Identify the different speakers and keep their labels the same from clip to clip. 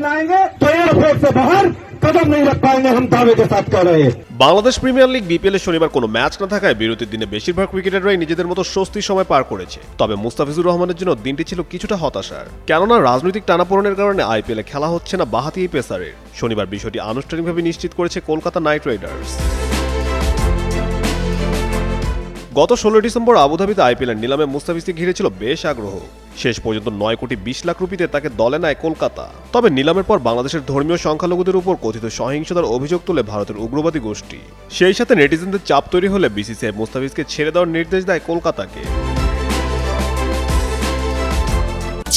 Speaker 1: में आएंगे तो एयरपोर्ट से बाहर कदम नहीं रख पाएंगे हम दावे के साथ कह रहे हैं
Speaker 2: বাংলাদেশ প্রিমিয়ার লিগ বিপিএল এর শনিবার কোনো ম্যাচ না থাকায় বিরতির দিনে বেশিরভাগ ক্রিকেটাররাই নিজেদের মতো স্বস্তির সময় পার করেছে তবে মুস্তাফিজুর রহমানের জন্য দিনটি ছিল কিছুটা হতাশার কেননা রাজনৈতিক টানাপোড়েনের কারণে আইপিএলে খেলা হচ্ছে না বাহাতি এই পেসারের শনিবার বিষয়টি আনুষ্ঠানিকভাবে নিশ্চিত করেছে কলকাতা নাইট রাইডার্স গত ষোলো ডিসেম্বর আবুধাবিতে আইপিএলের নিলামে মুস্তাফিজকে ঘিরেছিল বেশ আগ্রহ শেষ পর্যন্ত নয় কোটি বিশ লাখ রুপিতে তাকে দলে নেয় কলকাতা। তবে নিলামের পর বাংলাদেশের ধর্মীয় সংখ্যালঘুদের উপর কথিত সহিংসতার অভিযোগ তুলে ভারতের উগ্রবাদী গোষ্ঠী। সেই সাথে নেটিজেনদের চাপ তৈরি হলে বিসিসিআই মুস্তাফিজকে ছেড়ে দেওয়ার নির্দেশ দেয় কলকাতাকে।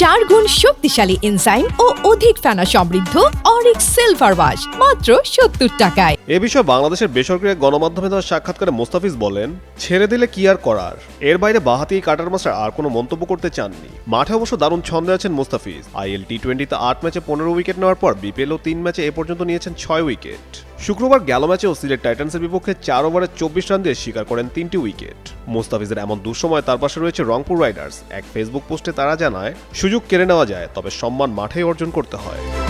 Speaker 3: চার গুণ শক্তিশালী এনজাইম ও অধিক ফেনা সমৃদ্ধ অরিক্স সিলভার ওয়াশ, মাত্র সত্তর টাকায়।
Speaker 2: এ বিষয়ে বাংলাদেশের বেসরকারি গণমাধ্যমে দেওয়া সাক্ষাৎকারে মোস্তাফিজ বলেন, ছেড়ে দিলে কি আর করার? এর বাইরে বাহাতি কাটার মাস্টার আর কোনো মন্তব্য করতে চাননি। মাঠে অবশ্য দারুণ ছন্দে আছেন মোস্তাফিজ। আইএল টি টোয়েন্টিতে আট ম্যাচে পনেরো উইকেট নেওয়ার পর বিপিএলও তিন ম্যাচে এ পর্যন্ত নিয়েছেন ছয় উইকেট। শুক্রবার গেল ম্যাচেও সিলেট টাইটান্সের বিপক্ষে চার ওভারে চব্বিশ রান দিয়ে শিকার করেন তিনটি উইকেট। মোস্তাফিজের এমন দুঃসময় তার পাশে রয়েছে রংপুর রাইডার্স। এক ফেসবুক পোস্টে তারা জানায়, সুযোগ কেড়ে নেওয়া যায়, তবে সম্মান মাঠেই অর্জন করতে হয়।